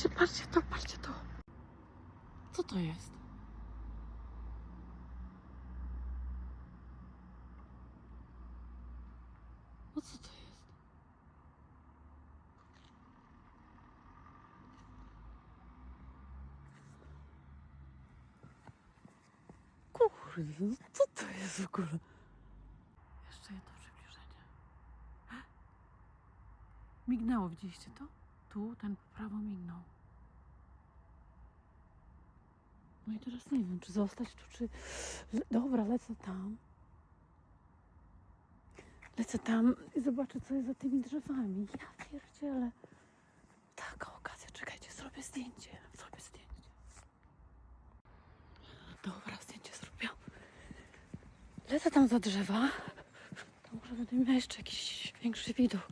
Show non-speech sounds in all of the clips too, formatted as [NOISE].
Patrzcie, patrzcie to, patrzcie to. Co to jest? No co to jest? Kurde, co to jest w ogóle? Jeszcze jedno przybliżenie. Mignęło, widzieliście to? Tu ten po prawo mignął. No i teraz nie wiem, czy zostać tu, czy... Dobra, lecę tam. Lecę tam i zobaczę, co jest za tymi drzewami. Ja pierdzielę. Taka okazja, czekajcie, zrobię zdjęcie. Zrobię zdjęcie. Dobra, zdjęcie zrobiłam. Lecę tam za drzewa. To może będę miała jeszcze jakiś większy widok.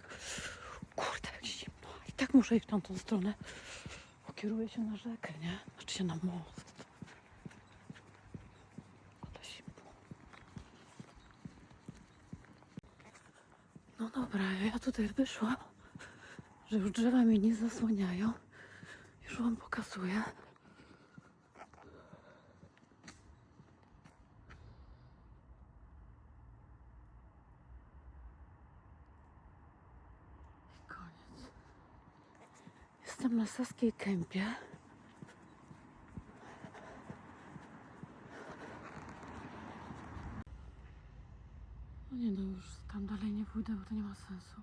Kurde, jak zimno. I tak muszę iść w tamtą stronę. Bo kieruję się na rzekę, nie? Znaczy się na most. Ale zimno. No dobra, ja tutaj wyszłam, że już drzewa mnie nie zasłaniają. Już wam pokazuję. Jestem na Saskiej Kępie. No nie no, już tam dalej nie pójdę, bo to nie ma sensu.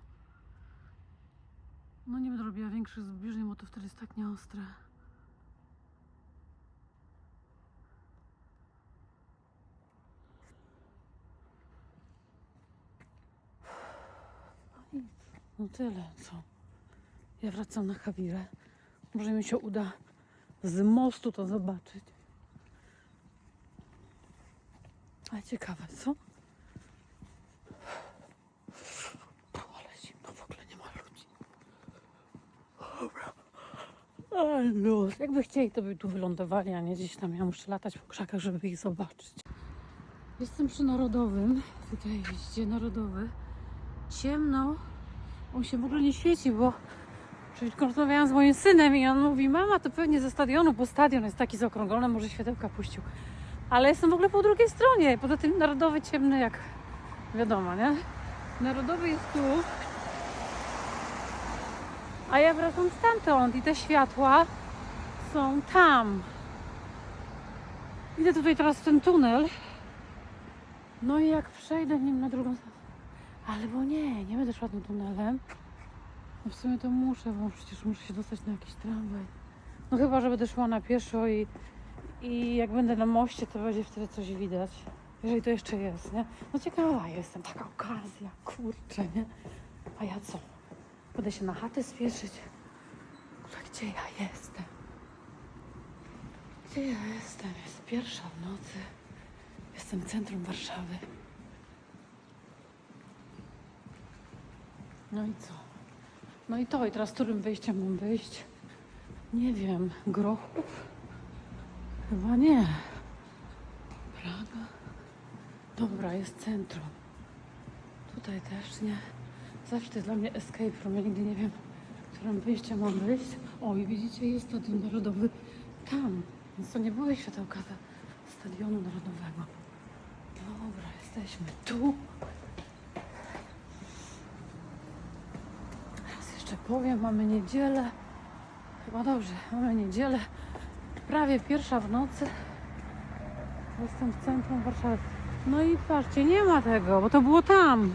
No nie będę robiła większych zbliżeń, bo to wtedy jest tak nieostre. No nic. No tyle, co? Ja wracam na Hawirę. Może mi się uda z mostu to zobaczyć. Ale ciekawe, co? Ale zimno, w ogóle nie ma ludzi. Dobra. Ale luz. Jakby chcieli, to by tu wylądowali, a nie gdzieś tam. Ja muszę latać po krzakach, żeby ich zobaczyć. Jestem przy Narodowym. Tutaj widzicie, Narodowy. Ciemno. On się w ogóle nie świeci, bo przecież rozmawiałam z moim synem i on mówi, mama, to pewnie ze stadionu, bo stadion jest taki zaokrąglony, może światełka puścił. Ale jestem w ogóle po drugiej stronie. Poza tym Narodowy ciemny jak wiadomo, nie? Narodowy jest tu. A ja wracam stamtąd i te światła są tam. Idę tutaj teraz w ten tunel. No i jak przejdę nim na drugą stronę. Albo nie, nie będę szła tym tunelem. No w sumie to muszę, bo przecież muszę się dostać na jakiś tramwaj. No chyba, że będę szła na pieszo i, i jak będę na moście, to będzie wtedy coś widać. Jeżeli to jeszcze jest, nie? No ciekawa jestem, taka okazja, kurczę, nie? A ja co? Będę się na chatę spieszyć? Gdzie ja jestem? Gdzie ja jestem? Jest pierwsza w nocy. Jestem w centrum Warszawy. No i co? No i to, i teraz którym wyjściem mam wyjść? Nie wiem, Grochów? Chyba nie. Praga? Dobra, jest centrum. Tutaj też nie. Zawsze to jest dla mnie escape room. Ja nigdy nie wiem, którym wyjściem mam wyjść. O, i widzicie, jest stadion narodowy tam. Więc to nie były światełka ta stadionu narodowego. Dobra, jesteśmy tu. Raz jeszcze powiem, mamy niedzielę. Chyba dobrze, mamy niedzielę. Prawie pierwsza w nocy. Jestem w centrum Warszawy. No i patrzcie, nie ma tego, bo to było tam.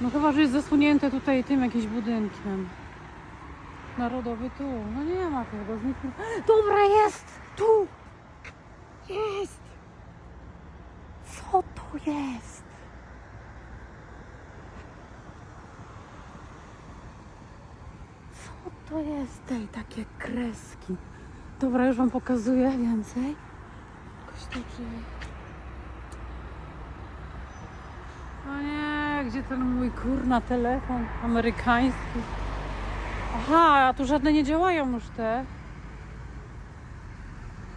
No chyba, że jest zasłonięte tutaj tym jakimś budynkiem. Narodowy tu. No nie ma tego. [GASPS] Dobra, jest! Tu! Jest! Co to jest? Co to jest? Tej takie kreski. Dobra, już wam pokazuję więcej. Jakoś czy... No nie, gdzie ten mój kurna telefon amerykański? Aha, a tu żadne nie działają już te.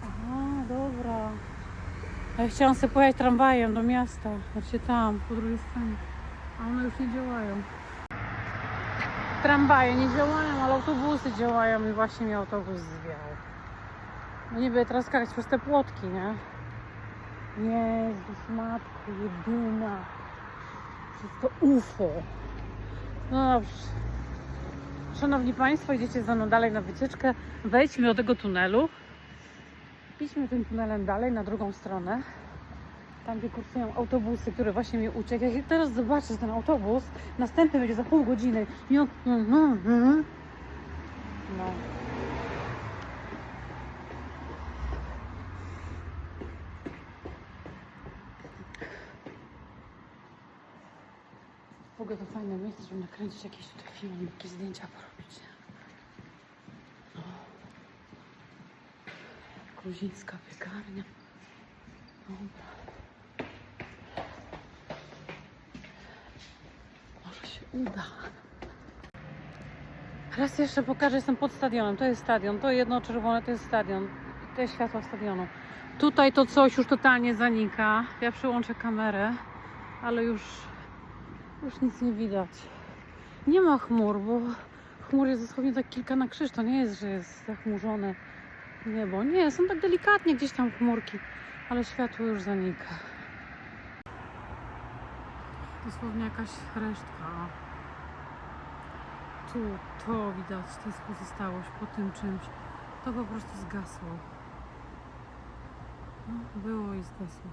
Aha, dobra. A ja chciałam sobie pojechać tramwajem do miasta. Znaczy tam, po drugiej stronie. A one już nie działają. Tramwaje nie działają, ale autobusy działają i właśnie mnie autobus zwiał. No będę teraz skakać przez te płotki, nie? Jezus, matko jedyna. Przez to UFO. No dobrze. Szanowni Państwo, idziecie ze mną dalej na wycieczkę. Wejdźmy do tego tunelu. Idźmy tym tunelem dalej, na drugą stronę. Tam, gdzie kursują autobusy, które właśnie mi uciekł. Jak teraz zobaczę ten autobus, następny będzie za pół godziny. On... mhm, mhm. No. W ogóle to fajne miejsce, żeby nakręcić jakieś tutaj filmy, jakieś zdjęcia porobić. No. Gruzińska piekarnia. Dobra. Może się uda. Raz jeszcze pokażę, jestem pod stadionem. To jest stadion. To jedno czerwone to jest stadion. To jest światło stadionu. Tutaj to coś już totalnie zanika. Ja przyłączę kamerę, ale już, już nic nie widać. Nie ma chmur, bo chmur jest dosłownie tak kilka na krzyż. To nie jest, że jest zachmurzone niebo. Nie, są tak delikatnie gdzieś tam chmurki, ale światło już zanika. Dosłownie jakaś resztka. Tu, to widać, to jest pozostałość po tym czymś. To po prostu zgasło. No, było i zgasło.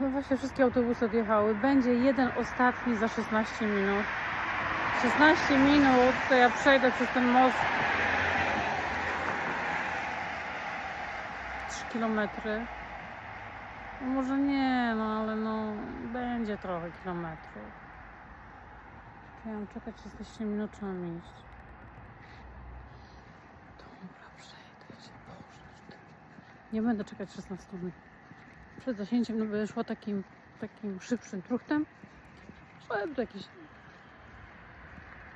No właśnie wszystkie autobusy odjechały. Będzie jeden ostatni za 16 minut. 16 minut, to ja przejdę przez ten most 3 kilometry. No może nie, no ale no będzie trochę kilometrów. Mam czekać 16 minut, czy mam iść? Dobra, przejdę się, Boże. Nie będę czekać 16 minut. Przed zasięciem no będę szła takim, takim szybszym truchtem. Żeby tu jakiś...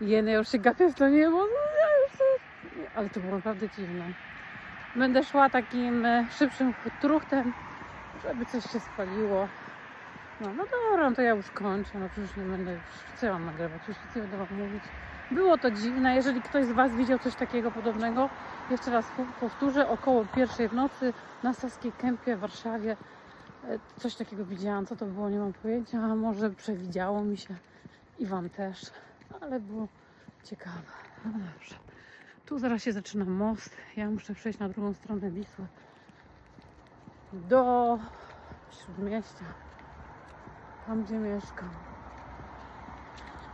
Jeny, już się gapię w to niebo. No. Ale to było naprawdę dziwne. Będę szła takim e, szybszym truchtem, żeby coś się spaliło. No, no dobra, no to ja już kończę. No przecież nie będę już co ja mam nagrywać, już nic nie będę wam mówić. Było to dziwne. Jeżeli ktoś z Was widział coś takiego podobnego, jeszcze raz po- powtórzę, około pierwszej w nocy na Saskiej Kępie w Warszawie e, coś takiego widziałam. Co to było, nie mam pojęcia. A może przewidziało mi się i Wam też, ale było ciekawe. No dobrze. Tu zaraz się zaczyna most. Ja muszę przejść na drugą stronę Wisły do śródmieścia, tam gdzie mieszkam.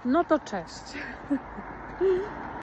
No to cześć. [LAUGHS]